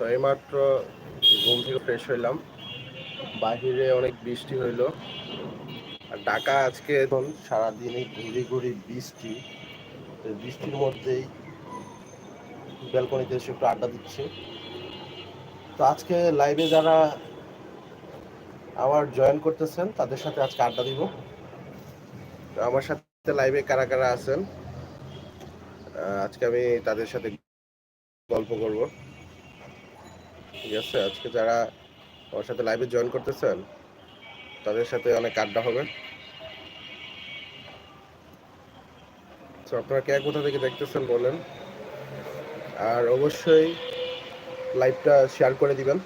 তো এইমাত্র ঘুম থেকে ফ্রেশ হইলাম। বাহিরে অনেক বৃষ্টি হইল। আর ঢাকা আজকে এখন সারাদিনই ঘুরি ঘুরি বৃষ্টি। বৃষ্টির মধ্যেই ব্যালকনিতে এসে একটু আড্ডা দিচ্ছি। তো আজকে লাইভে যারা আমার জয়েন করতেছেন, তাদের সাথে আজকে আড্ডা দিব। তো আমার সাথে লাইভে কারা কারা আছেন? আজকে আমি তাদের সাথে গল্প করব। ঠিক আছে? আজকে যারা আমার সাথে লাইভে জয়েন করতেছেন, তাদের সাথে অনেক আড্ডা হবে। তো আপনারা কে, কোথা থেকে দেখতেছেন বলেন। আর অবশ্যই লাইভটা শেয়ার করে দিবেন।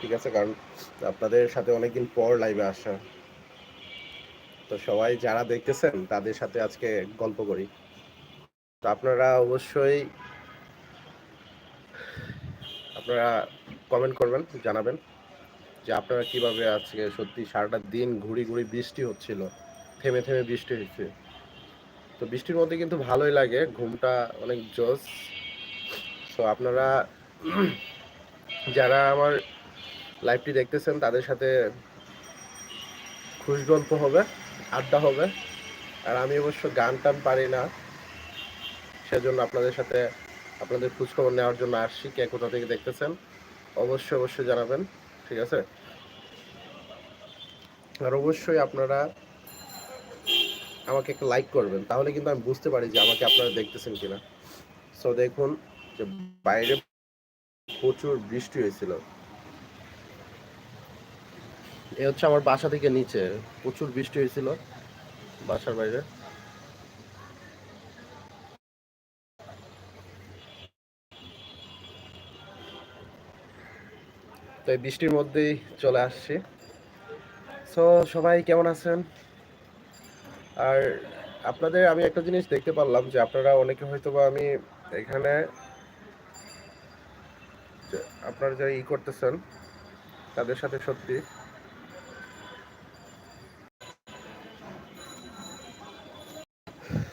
ঠিক আছে? কারণ আপনাদের সাথে অনেকদিন পর লাইভে আসা। তো সবাই যারা দেখতেছেন, তাদের সাথে আজকে গল্প করি। তো আপনারা অবশ্যই আপনারা কমেন্ট করবেন, জানাবেন যে আপনারা কীভাবে আজকে সত্যি সারাটা দিন ঘুরি ঘুরি বৃষ্টি হচ্ছিল, থেমে থেমে বৃষ্টি হচ্ছে তো বৃষ্টির মধ্যে কিন্তু ভালোই লাগে, ঘুমটা অনেক জোস তো আপনারা যারা আমার লাইভটি দেখতেছেন, তাদের সাথে খুশ গল্প হবে, আড্ডা হবে। আর আমি অবশ্য গান টান পারি না, সেজন্য আপনাদের সাথে আপনাদের খোঁজখবর নেওয়ার জন্য আসছি, কে কোথা থেকে দেখতেছেন, অবশ্যই অবশ্যই জানাবেন, ঠিক আছে? আর অবশ্যই আপনারা আমাকে একটা লাইক করবেন, তাহলে কিন্তু আমি বুঝতে পারি যে আমাকে আপনারা দেখতেছেন কিনা। সো দেখুন যে বাইরে প্রচুর বৃষ্টি হয়েছিল। এ হচ্ছে আমার বাসা থেকে নিচে, প্রচুর বৃষ্টি হয়েছিল বাসার বাইরে। তো এই বৃষ্টির মধ্যেই চলে আসছি। সো সবাই কেমন আছেন? আর আপনাদের আমি একটা জিনিস দেখতে পারলাম যে আপনারা অনেকে হয়তো বা আমি এখানে আপনারা যারা ই করতেছেন, তাদের সাথে সত্যি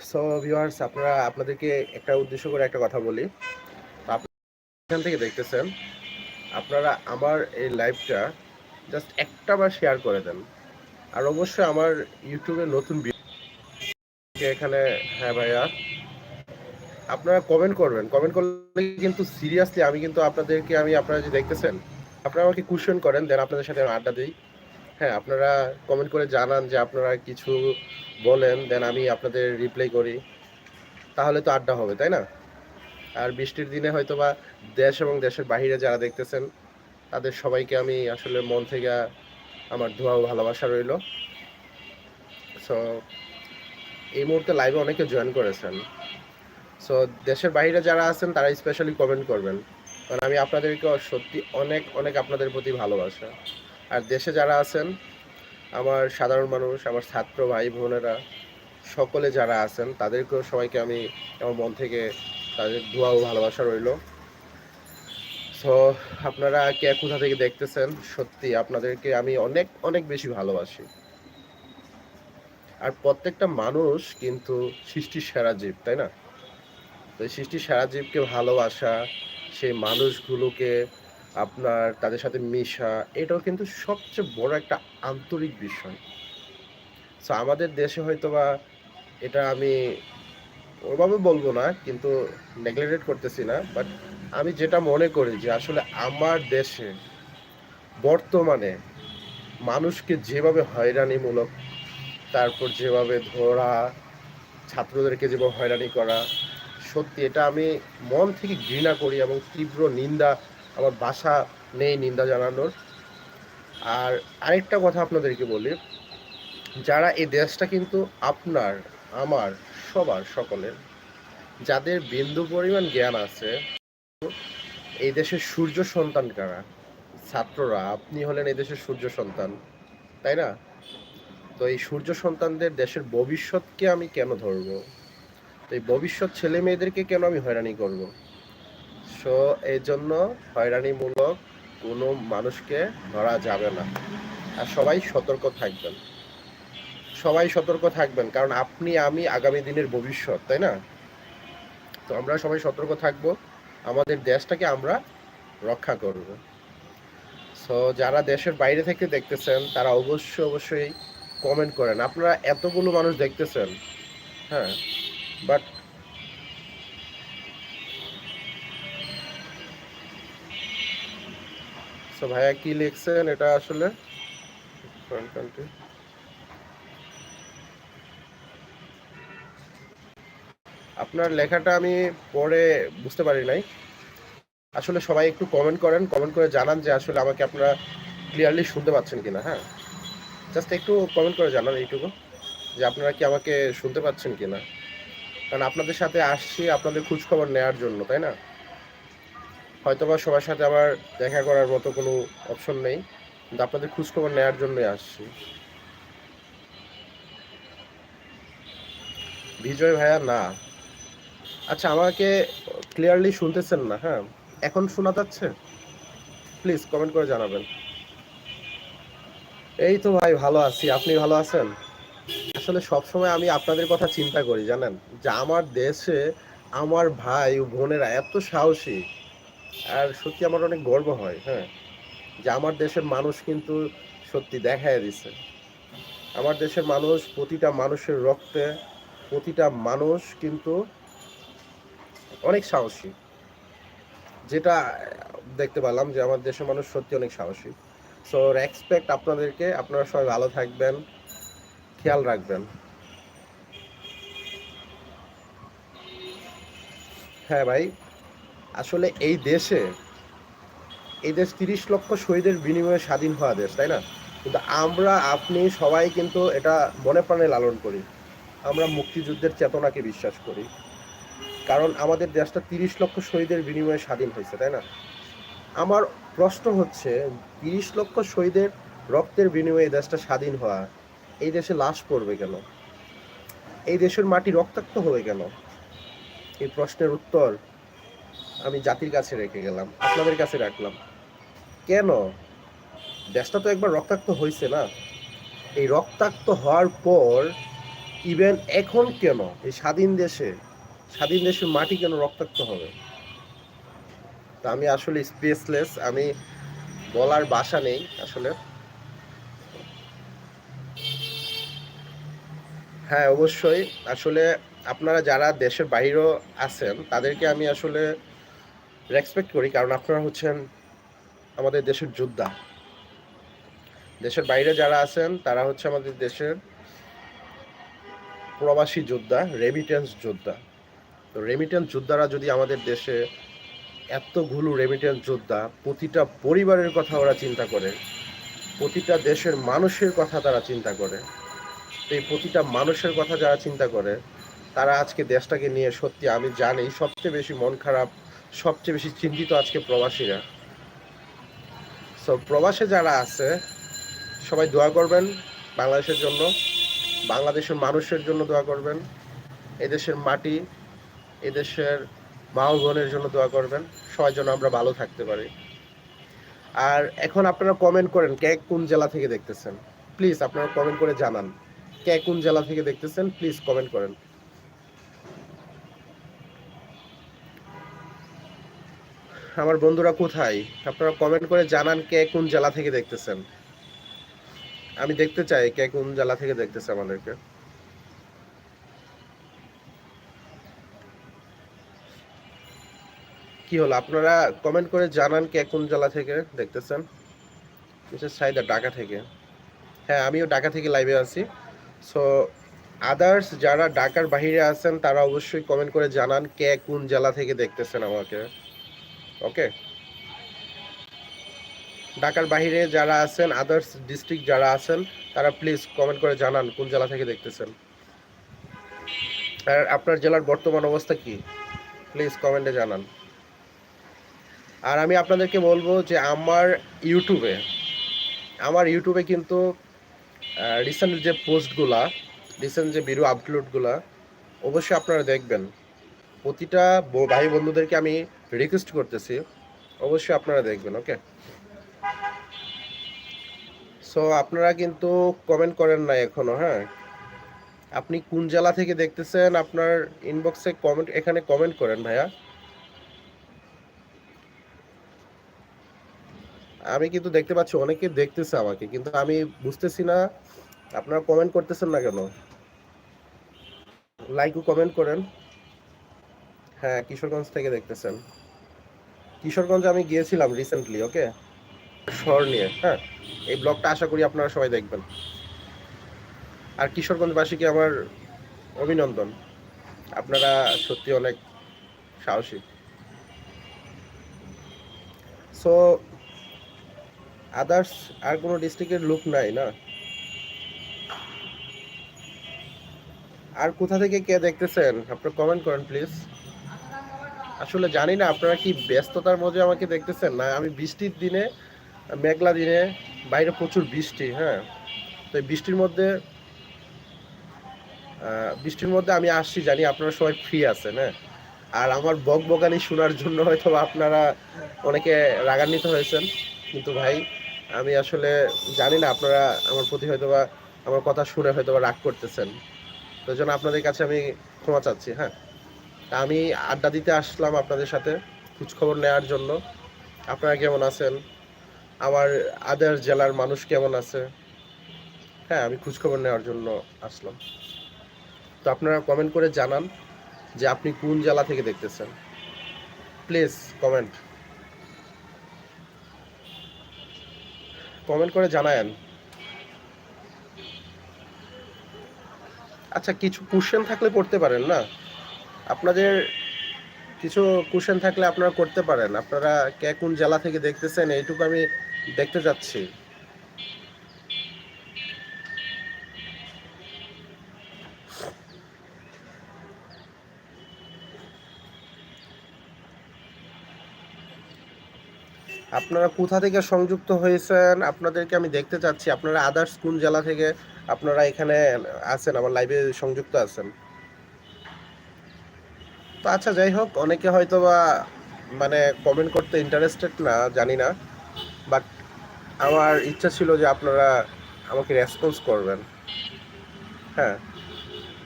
সো ভিউয়ার্স আপনারা, আপনাদেরকে একটা উদ্দেশ্য করে একটা কথা বলি। এখান থেকে দেখতেছেন আপনারা আমার এই লাইভটা জাস্ট একটা বার শেয়ার করে দেন। আর অবশ্যই আমার ইউটিউবে নতুন এখানে হ্যাঁ ভাইয়া, আপনারা কমেন্ট করবেন। কমেন্ট করলে কিন্তু সিরিয়াসলি আমি কিন্তু আপনাদেরকে, আমি আপনারা যে দেখতেছেন, আপনারা আমাকে কুশন করেন দেন আপনাদের সাথে আড্ডা দিই। হ্যাঁ আপনারা কমেন্ট করে জানান যে আপনারা কিছু বলেন দেন আমি আপনাদের রিপ্লাই করি। তাহলে তো আড্ডা হবে, তাই না? আর বৃষ্টির দিনে হয়তো বা দেশ এবং দেশের বাইরে যারা দেখতেছেন, তাদের সবাইকে আমি আসলে মন থেকে আমার ধোয়া ও ভালোবাসা রইল। সো এই মুহূর্তে লাইভে অনেকে জয়েন করেছেন। সো দেশের বাইরে যারা আছেন, তারা স্পেশালি কমেন্ট করবেন। কারণ আমি আপনাদেরকে সত্যি অনেক অনেক আপনাদের প্রতি ভালোবাসা। আর দেশে যারা আছেন, আমার সাধারণ মানুষ, আমার ছাত্র ভাই, বোনেরা, সকলে যারা আছেন, তাদেরকেও সবাইকে আমি আমার মন থেকে তাদের দোয়া ও ভালোবাসা রইল। সো আপনারা কে কোথা থেকে দেখতেছেন? সত্যি আপনাদেরকে আমি অনেক অনেক বেশি ভালোবাসি। আর প্রত্যেকটা মানুষ কিন্তু সৃষ্টির সেরা জীব, তাই না? তো সৃষ্টির সেরা জীবকে ভালোবাসা, সেই মানুষগুলোকে আপনার তাদের সাথে মিশা, এটাও কিন্তু সবচেয়ে বড় একটা আন্তরিক বিষয়। সো আমাদের দেশে হয়তো বা এটা আমি ওভাবে বলব না, কিন্তু নেগলেক্টেড করতেছি না বাট আমি যেটা মনে করি যে আসলে আমার দেশে বর্তমানে মানুষকে যেভাবে হয়রানিমূলক, তারপর যেভাবে ধরা, ছাত্রদেরকে যেভাবে হয়রানি করা, সত্যি এটা আমি মন থেকে ঘৃণা করি এবং তীব্র নিন্দা আমার বাসা নেই নিন্দা জানানোর। আর আরেকটা কথা আপনাদেরকে বলি, যারা এই দেশটা কিন্তু আপনার আমার, সবার, সকলের, যাদের বিন্দু পরিমাণ জ্ঞান আছে, এই দেশের সূর্য সন্তান কারা? ছাত্ররা, আপনি হলেন এই দেশের সূর্য সন্তান, তাই না? তো এই সূর্য সন্তানদের দেশের ভবিষ্যৎকে আমি কেন ধরবো? তো এই ভবিষ্যৎ ছেলে মেয়েদেরকে কেন আমি হয়রানি করব? সো, এই জন্য হয়রানিমূলক কোনো মানুষকে ধরা যাবে না। আর সবাই সতর্ক থাকবেন। সবাই সতর্ক থাকবেন, কারণ আপনি, আমি আগামী দিনের ভবিষ্যৎ, তাই না? তো আমরা সবাই সতর্ক থাকব, আমাদের দেশটাকে আমরা রক্ষা করব। সো যারা দেশের বাইরে থেকে দেখতেছেন, তারা অবশ্যই অবশ্যই কমেন্ট করেন। আপনারা এতগুলো মানুষ দেখতেছেন হ্যাঁ বাট সো ভাইয়া কি লিখছেন এটা আসলে? ফরেন কান্ট্রি আপনার লেখাটা আমি পরে বুঝতে পারি নাই। আসলে সবাই একটু কমেন্ট করেন কমেন্ট করে জানান যে আসলে আমাকে আপনারা ক্লিয়ারলি শুনতে পাচ্ছেন কিনা হ্যাঁ? জাস্ট একটু কমেন্ট করে জানান এইটুকু, যে আপনারা কি আমাকে শুনতে পাচ্ছেন কিনা। কারণ আপনাদের সাথে আসছি, আপনাদের খোঁজখবর নেওয়ার জন্য, তাই না? হয়তোবা সবার সাথে আমার দেখা করার মতো কোনো অপশন নেই, কিন্তু আপনাদের খোঁজখবর নেওয়ার জন্যই আসছি। বিজয় ভাইয়া, না। আচ্ছা আমাকে ক্লিয়ারলি শুনতেছেন না হ্যাঁ? এখন শোনা যাচ্ছে? প্লিজ কমেন্ট করে জানাবেন। এই তো ভাই, ভালো আছি। আপনি ভালো আছেন? আসলে সবসময় আমি আপনাদের কথা চিন্তা করি, জানেন? যে আমার দেশে আমার ভাই ও বোনেরা এত সাহসী, আর সত্যি আমার অনেক গর্ব হয় হ্যাঁ? যে আমার দেশের মানুষ কিন্তু সত্যি দেখায় দিছে। আমার দেশের মানুষ প্রতিটা মানুষের রক্তে, প্রতিটা মানুষ কিন্তু অনেক সাহসী। যেটা দেখতে পেলাম যে আমার দেশের মানুষ সত্যি অনেক সাহসী। সো রেসপেক্ট আপনাদেরকে, আপনারা সবাই ভালো থাকবেন, খেয়াল রাখবেন। হ্যাঁ ভাই, আসলে এই দেশে, এই দেশ তিরিশ লক্ষ শহীদের বিনিময়ে স্বাধীন হওয়া দেশ, তাই না? কিন্তু আমরা, আপনি সবাই কিন্তু এটা মনে প্রাণে লালন করি। আমরা মুক্তিযুদ্ধের চেতনাকে বিশ্বাস করি। কারণ আমাদের দেশটা তিরিশ লক্ষ শহীদের বিনিময়ে স্বাধীন হয়েছে, তাই না? আমার প্রশ্ন হচ্ছে, তিরিশ লক্ষ শহীদের রক্তের বিনিময়ে দেশটা স্বাধীন হওয়া, এই দেশে লাশ পড়বে কেন? এই দেশের মাটি রক্তাক্ত হবে কেন? এই প্রশ্নের উত্তর আমি জাতির কাছে রেখে গেলাম, আপনাদের কাছে রাখলাম। কেন? দেশটা তো একবার রক্তাক্ত হয়েছে না। এই রক্তাক্ত হওয়ার পর ইভেন এখন কেন? এই স্বাধীন দেশে স্বাধীন দেশের মাটি কেন রক্তাক্ত হবে? তা আমি আসলে স্পেসলেস আমি বলার বাসা নেই আসলে। হ্যাঁ অবশ্যই। আসলে আপনারা যারা দেশের বাইরেও আছেন, তাদেরকে আমি আসলে রেসপেক্ট করি, কারণ আপনারা হচ্ছেন আমাদের দেশের যোদ্ধা। দেশের বাইরে যারা আছেন, তারা হচ্ছে আমাদের দেশের প্রবাসী যোদ্ধা রেমিটেন্স যোদ্ধা। তো রেমিটেন্স যোদ্ধারা যদি আমাদের দেশে এতগুলো রেমিটেন্স যোদ্ধা, প্রতিটা পরিবারের কথা ওরা চিন্তা করে, প্রতিটা দেশের মানুষের কথা তারা চিন্তা করে তো এই প্রতিটা মানুষের কথা যারা চিন্তা করে, তারা আজকে দেশটাকে নিয়ে সত্যি আমি জানি সবচেয়ে বেশি মন খারাপ, সবচেয়ে বেশি চিন্তিত আজকে প্রবাসীরা। সো প্রবাসে যারা আছে, সবাই দোয়া করবেন বাংলাদেশের জন্য, বাংলাদেশের মানুষের জন্য দোয়া করবেন, এদেশের মাটি এদেশের মা বোনের জন্য দোয়া করবেন। সবাই যেন আমরা ভালো থাকতে পারি। আর এখন আপনারা কমেন্ট করেন, কে কোন জেলা থেকে দেখতেছেন? প্লিজ আপনারা কমেন্ট করে জানান। কে কোন জেলা থেকে দেখতেছেন? প্লিজ কমেন্ট করেন। আমার বন্ধুরা কোথায়? আপনারা কমেন্ট করে জানান কে কোন জেলা থেকে দেখতেছেন। আমি দেখতে চাই কে কোন জেলা থেকে দেখতেছে আমাদেরকে। কি হলো? আপনারা কমেন্ট করে জানান কে কোন জেলা থেকে দেখতেছেন। মিসেস সাইদা, ঢাকা থেকে। হ্যাঁ আমিও ঢাকা থেকে লাইভে আছি। সো আদার্স যারা ঢাকার বাহিরে আছেন, তারা অবশ্যই কমেন্ট করে জানান কে কোন জেলা থেকে দেখতেছেন আমাকে। ওকে ঢাকার বাহিরে যারা আছেন আদার্স ডিস্ট্রিক্ট যারা আছেন, তারা প্লিজ কমেন্ট করে জানান কোন জেলা থেকে দেখতেছেন। আর আপনার জেলার বর্তমান অবস্থা কি? প্লিজ কমেন্টে জানান। আর আমি আপনাদেরকে বলব যে আমার ইউটিউবে আমার ইউটিউবে কিন্তু রিসেন্ট যে পোস্টগুলা রিসেন্ট যে ভিডিও আপলোডগুলা অবশ্যই আপনারা দেখবেন। প্রতিটা ভাই বন্ধুদেরকে আমি রিকোয়েস্ট করতেছি, অবশ্যই আপনারা দেখবেন ওকে সো আপনারা কিন্তু কমেন্ট করেন না এখনও হ্যাঁ? আপনি কোন জেলা থেকে দেখতেছেন, আপনার ইনবক্সে কমেন্ট এখানে কমেন্ট করেন ভাইয়া। আমি কিন্তু দেখতে পাচ্ছি, অনেকে দেখতেছে আমাকে, কিন্তু আমি বুঝতেছি না, আপনারা কমেন্ট করতেছেন না কেন? লাইক ও কমেন্ট করেন। হ্যাঁ কিশোরগঞ্জ থেকে দেখতেছেন। কিশোরগঞ্জ আমি গিয়েছিলাম রিসেন্টলি ওকে শহর নিয়ে হ্যাঁ? এই ব্লগটা আশা করি আপনারা সবাই দেখবেন। আর কিশোরগঞ্জবাসীকে আমার অভিনন্দন। আপনারা সত্যি অনেক সাহসী। সো আদার্স আর কোনো ডিস্ট্রিক্টের লোক নাই না? আর কোথা থেকে কে দেখতেছেন? আপনারা কমেন্ট করেন প্লিজ আসলে জানি না, আপনারা কি ব্যস্ততার মধ্যে আমাকে দেখতেছেন? না, আমি বৃষ্টির দিনে, মেঘলা দিনে, বাইরে প্রচুর বৃষ্টি হ্যাঁ? তো বৃষ্টির মধ্যে বৃষ্টির মধ্যে আমি আসছি, জানি আপনারা সবাই ফ্রি আছেন হ্যাঁ? আর আমার বক বকানি শোনার জন্য হয়তো আপনারা অনেকে রাগান্বিত হয়েছেন। কিন্তু ভাই আমি আসলে জানি না, আপনারা আমার প্রতি হয়তো বা আমার কথা শুনে হয়তো বা রাগ করতেছেন। তো জন্য আপনাদের কাছে আমি ক্ষমা চাচ্ছি হ্যাঁ। তা আমি আড্ডা দিতে আসলাম আপনাদের সাথে খোঁজখবর নেওয়ার জন্য। আপনারা কেমন আছেন? আমার আদার জেলার মানুষ কেমন আছে? হ্যাঁ আমি খোঁজখবর নেওয়ার জন্য আসলাম। তো আপনারা কমেন্ট করে জানান যে আপনি কোন জেলা থেকে দেখতেছেন। প্লিজ কমেন্ট কমেন্ট করে জানায়েন। আচ্ছা কিছু কোশ্চেন থাকলে করতে পারেন, না? আপনাদের কিছু কোশ্চেন থাকলে আপনারা করতে পারেন। আপনারা কে কোন জেলা থেকে দেখতেছেন, এইটুকু আমি দেখতে যাচ্ছি। আপনারা কোথা থেকে সংযুক্ত হয়েছেন? আপনাদেরকে আমি দেখতে চাচ্ছি। আপনারা আদার্স কোন জেলা থেকে আপনারা এখানে আছেন? আমার লাইভে সংযুক্ত আছেন। তো আচ্ছা যাই হোক, অনেকে হয়তো বা মানে কমেন্ট করতে ইন্টারেস্টেড না, জানি না। বাট আমার ইচ্ছা ছিল যে আপনারা আমাকে রেসপন্স করবেন। হ্যাঁ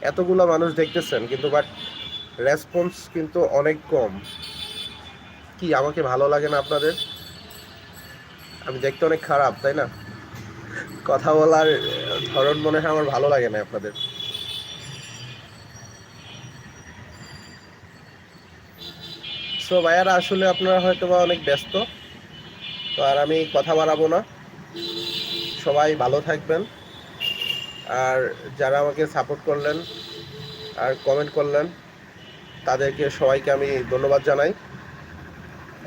এতগুলো মানুষ দেখতেছেন, কিন্তু বাট রেসপন্স কিন্তু অনেক কম। কি, আমাকে ভালো লাগে না আপনাদের? আমি দেখতে অনেক খারাপ, তাই না? কথা বলার ধরন মনে হয় আমার ভালো লাগে না আপনাদের। সো ভাইয়ারা, আসলে আপনারা হয়তো বা অনেক ব্যস্ত, তো আর আমি কথা বাড়াবো না। সবাই ভালো থাকবেন। আর যারা আমাকে সাপোর্ট করলেন আর কমেন্ট করলেন, তাদেরকে, সবাইকে আমি ধন্যবাদ জানাই।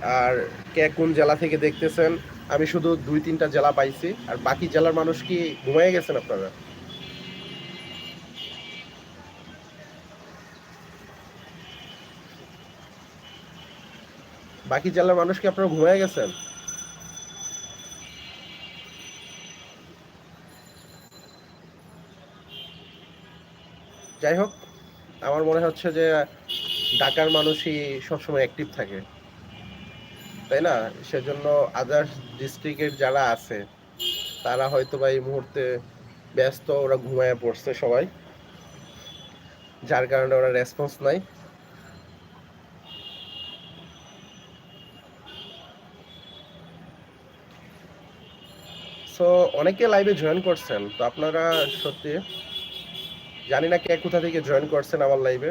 আর কে কোন জেলা থেকে দেখতেছেন আমি শুধু দুই, তিনটা জেলা পাইছি। আর বাকি জেলার মানুষ কি ঘুমিয়ে গেছেন আপনারা? বাকি জেলার মানুষ কি আপনারা ঘুমিয়ে গেছেন? যাই হোক, আমার মনে হচ্ছে যে ঢাকার মানুষই সবসময় অ্যাক্টিভ থাকে। তাই না? সেজন্য আদার্স ডিস্ট্রিক্টের যারা আছে, তারা হয়তো বা এই মুহূর্তে ব্যস্ত, ওরা ঘুমায় পড়ছে সবাই। যার কারণে ওরা রেসপন্স নাই। সো অনেকে লাইভে জয়েন করছেন, তো আপনারা সত্যি জানি না কে কোথা থেকে জয়েন করছেন আমার লাইভে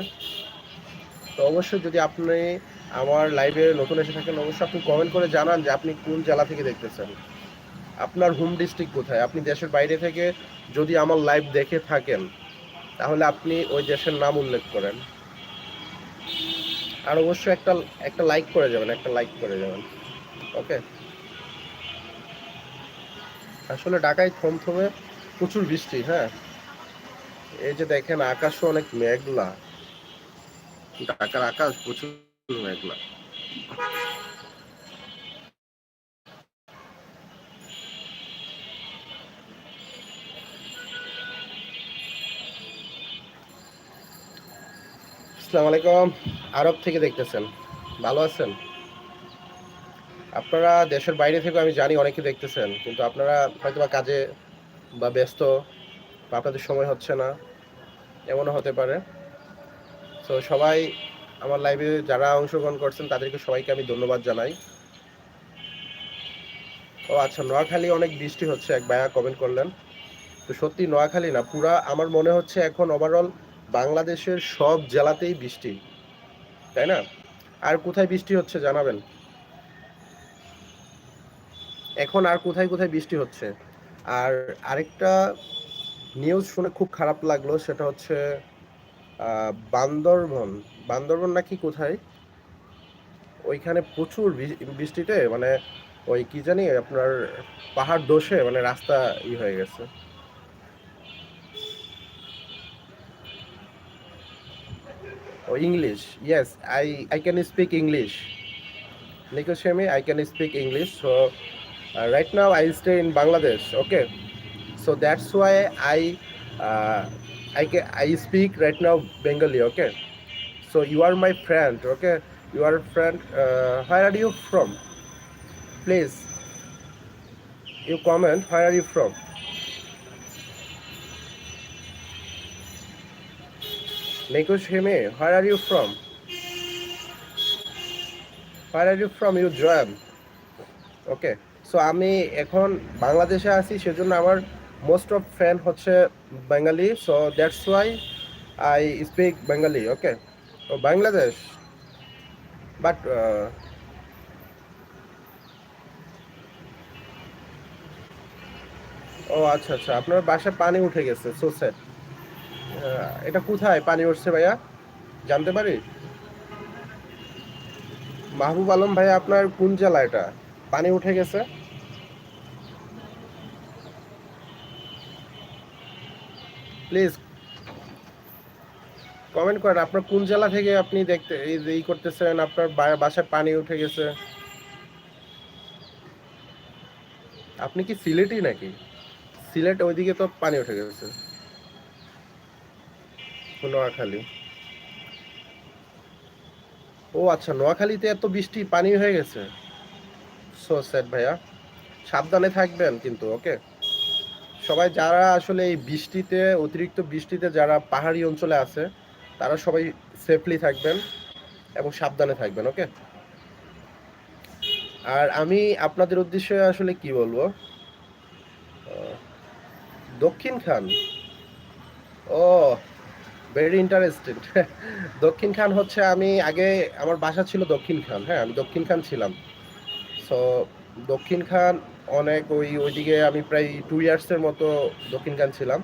তো অবশ্যই যদি আপনি আমার লাইভে নতুন এসে থাকেন, অবশ্যই আপনি কমেন্ট করে জানান যে আপনি কোন জেলা থেকে দেখতেছেন। আপনার হোম ডিস্ট্রিক্ট কোথায়? আপনি দেশের বাইরে থেকে যদি আমার লাইভ দেখে থাকেন, তাহলে আপনি ওই দেশের নাম উল্লেখ করেন। আর অবশ্যই একটা একটা লাইক করে যাবেন, একটা লাইক করে যাবেন। ওকে আসলে ঢাকায় থমথমে প্রচুর বৃষ্টি হ্যাঁ? এই যে দেখেন, আকাশও অনেক মেঘলা। ঢাকার আকাশ প্রচুর আলাইকুম। আরব থেকে দেখতেছেন। ভালো আছেন? আপনারা দেশের বাইরে থেকে আমি জানি অনেকে দেখতেছেন, কিন্তু আপনারা হয়তো বা কাজে বা ব্যস্ত বা আপনাদের সময় হচ্ছে না। এমনও হতে পারে। তো সবাই আমার লাইভে যারা অংশগ্রহণ করছেন, তাদেরকে সবাইকে আমি ধন্যবাদ জানাই। ও আচ্ছা নোয়াখালী অনেক বৃষ্টি হচ্ছে, এক ভাইয়া কমেন্ট করলেন। তো সত্যি নোয়াখালী না, পুরা আমার মনে হচ্ছে এখন ওভারঅল বাংলাদেশের সব জেলাতেই বৃষ্টি, তাই না? আর কোথায় বৃষ্টি হচ্ছে জানাবেন? এখন আর কোথায় কোথায় বৃষ্টি হচ্ছে? আর আরেকটা নিউজ শুনে খুব খারাপ লাগল, সেটা হচ্ছে বান্দরবন। বান্দরবন নাকি কোথায়? ওইখানে প্রচুর বৃষ্টিতে মানে ওই কি জানি আপনার পাহাড় দোষে মানে রাস্তা ই হয়ে গেছে। ও English yes I I can speak English লিখেছি আমি I can speak English so right now I stay in Bangladesh okay so that's why I I I speak right now Bengali okay so you are my friend. Okay, you are a friend. Uh, where are you from? Please, you comment. Where are you from? Nikoshemi, where are you from? Where are you from? You join. Okay so আমি এখন বাংলাদেশে আছি সেজন্য আমার most of friend হচ্ছে Bengali so that's why I speak Bengali okay oh, Bangladesh? But oh আচ্ছা আচ্ছা আপনার বাসায় পানি উঠে গেছে সো এটা কোথায় পানি উঠছে ভাইয়া? জানতে পারি? মাহবুব আলম ভাই আপনার কোন জেলা এটা? পানি উঠে গেছে? প্লিজ কমেন্ট করেন, আপনার কোন জেলা থেকে আপনি দেখতে এই করতেছেন, আপনার বাসায় পানি উঠে গেছে? আপনি কি সিলেটি নাকি? সিলেট ওইদিকে তো পানি উঠে গেছে। নোয়াখালী। ও আচ্ছা নোয়াখালীতে এত বৃষ্টি, পানি হয়ে গেছে? সো স্যাড ভাইয়া। সাবধানে থাকবেন কিন্তু ওকে সবাই যারা আসলে এই বৃষ্টিতে, অতিরিক্ত বৃষ্টিতে যারা পাহাড়ি অঞ্চলে আছে তারা সবাই সেফলি থাকবেন এবং সাবধানে থাকবেন ওকে আর আমি আপনাদের উদ্দেশ্যে আসলে কি বলব? দক্ষিণ খান। ও ভেরি ইন্টারেস্টেড দক্ষিণ খান হচ্ছে আমি আগে, আমার বাসা ছিল দক্ষিণ খান হ্যাঁ আমি দক্ষিণ খান ছিলাম। সো দক্ষিণ খান অনেক ওই, ওইদিকে আমি প্রায় টু ইয়ার্সের মতো দক্ষিণ খান ছিলাম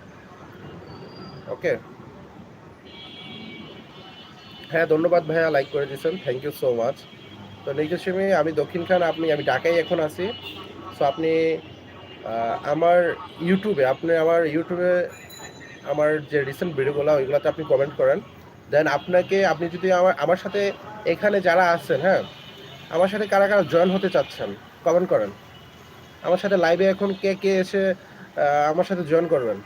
ওকে হ্যাঁ ধন্যবাদ ভাইয়া লাইক করে দিয়েছেন থ্যাংক ইউ সো মাচ তো নিকেশমি আমি দক্ষিণ খান, আপনি, আমি ঢাকায় এখন আছি। সো আপনি আমার ইউটিউবে আপনি আমার ইউটিউবে আমার যে রিসেন্ট ভিডিওগুলো ওইগুলোতে আপনি কমেন্ট করেন। দেন আপনাকে, আপনি যদি আমার আমার সাথে এখানে যারা আছেন হ্যাঁ আমার সাথে কারা কারা জয়েন হতে চাচ্ছেন কমেন্ট করেন। আমার সাথে লাইভে এখন কে কে এসে আমার সাথে জয়েন করবেন।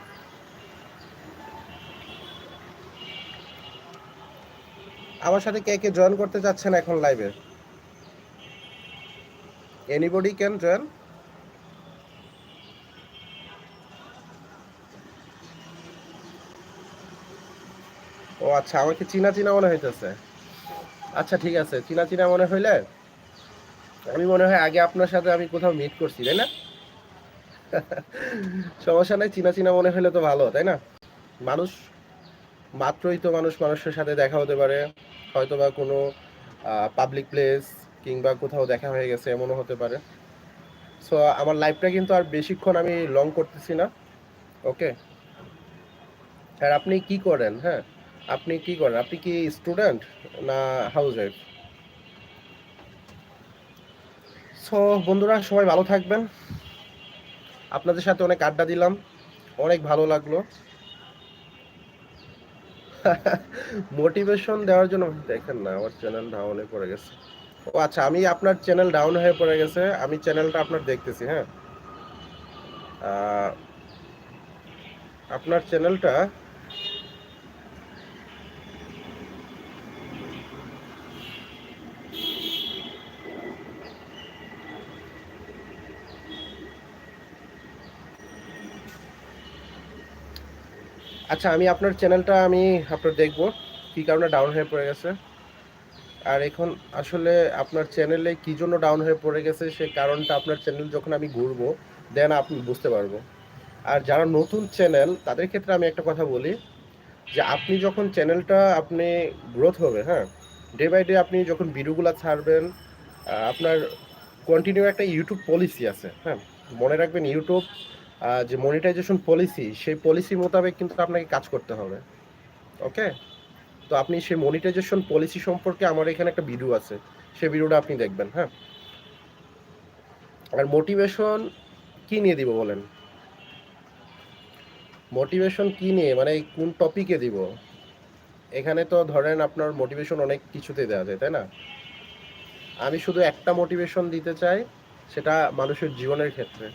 আমার সাথে কে কে জয়েন করতে চাচ্ছেন এখন লাইভে এনিবডি ক্যান জয়েন ও আচ্ছা আমাকে চিনা চিনা মনে হইতেছে। আচ্ছা ঠিক আছে, চিনা চিনা মনে হইলে আমি মনে হয় আগে আপনার সাথে আমি কোথাও মিট করছি, তাই না? সমস্যা নাই, চিনা চিনা মনে হলে তো ভালো, তাই না? মানুষ, মাত্রই তো মানুষ মানুষের সাথে দেখা হতে পারে। হয়তো বা কোনো পাবলিক প্লেস কিংবা কোথাও দেখা হয়ে গেছে, এমনও হতে পারে। সো আমার লাইফটা কিন্তু আর বেশিক্ষণ আমি লং করতেছি না ওকে আর আপনি কি করেন হ্যাঁ? আপনি কি করেন? আপনি কি স্টুডেন্ট না হাউস ওয়াইফ সো বন্ধুরা, সবাই ভালো থাকবেন। আপনাদের সাথে অনেক আড্ডা দিলাম, অনেক ভালো লাগল। মোটিভেশন দেওয়ার জন্য, দেখেন না, আমার চ্যানেল ডাউন হয়ে পড়ে গেছে। ও আচ্ছা আমি আপনার চ্যানেল ডাউন হয়ে পড়ে গেছে, আমি চ্যানেলটা আপনার দেখতেছি হ্যাঁ? আপনার চ্যানেলটা আচ্ছা আমি আপনার চ্যানেলটা আমি আপনার দেখব। কি কারণে ডাউন হয়ে পড়ে গেছে? আর এখন আসলে আপনার চ্যানেলে কী জন্য ডাউন হয়ে পড়ে গেছে, সে কারণটা আপনার চ্যানেল যখন আমি ঘুরবো দেন আপনি বুঝতে পারব। আর যারা নতুন চ্যানেল তাদের ক্ষেত্রে আমি একটা কথা বলি, যে আপনি যখন চ্যানেলটা আপনি গ্রোথ হবে হ্যাঁ? ডে বাই ডে আপনি যখন ভিডিওগুলো ছাড়বেন আপনার কন্টিনিউ একটা ইউটিউব পলিসি আছে হ্যাঁ? মনে রাখবেন ইউটিউব যে মনিটাইজেশন পলিসি সেই পলিসি মোতাবেক কিন্তু আপনাকে কাজ করতে হবে। ওকে তো আপনি সেই মনিটাইজেশন পলিসি সম্পর্কে আমার এখানে একটা ভিডিও আছে। সেই ভিডিওটা আপনি দেখবেন হ্যাঁ? আর মোটিভেশন কি নিয়ে দিব বলেন? মোটিভেশন কি নিয়ে? মানে কোন টপিকে দিব? এখানে তো ধরেন আপনার মোটিভেশন অনেক কিছুতে দেওয়া যায়, তাই না? আমি শুধু একটা মোটিভেশন দিতে চাই, সেটা মানুষের জীবনের ক্ষেত্রে।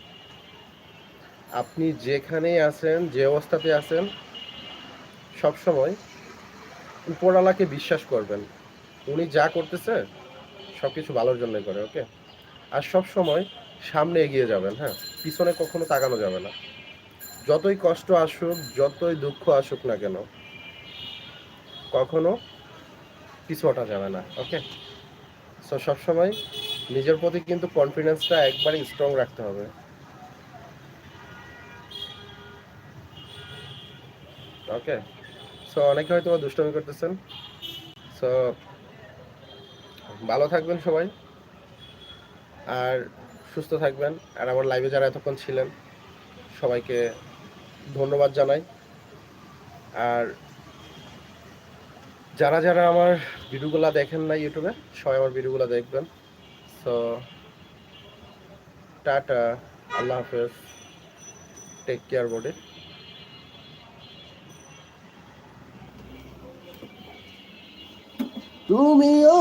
আপনি যেখানেই আছেন, যে অবস্থাতে আছেন, সবসময় উপরওয়ালাকে বিশ্বাস করবেন। উনি যা করতেছে সব কিছু ভালোর জন্যই করে, ওকে? আর সব সময় সামনে এগিয়ে যাবেন হ্যাঁ? পিছনে কখনো তাকানো যাবে না। যতই কষ্ট আসুক, যতই দুঃখ আসুক না কেন, কখনো পিছু হটা যাবে না, ওকে? সো সবসময় নিজের প্রতি কিন্তু কনফিডেন্সটা একবারই স্ট্রং রাখতে হবে। ওকে সো অনেকে হয়তো দুষ্টমি করতেছেন। সো ভালো থাকবেন সবাই। আর সুস্থ থাকবেন। আর আমার লাইভে যারা এতক্ষণ ছিলেন, সবাইকে ধন্যবাদ জানাই। আর যারা যারা আমার ভিডিওগুলো দেখেন না ইউটিউবে, সবাই আমার ভিডিওগুলো দেখবেন। So tata. আল্লাহ হাফেজ। টেক কেয়ার বডি তুমিও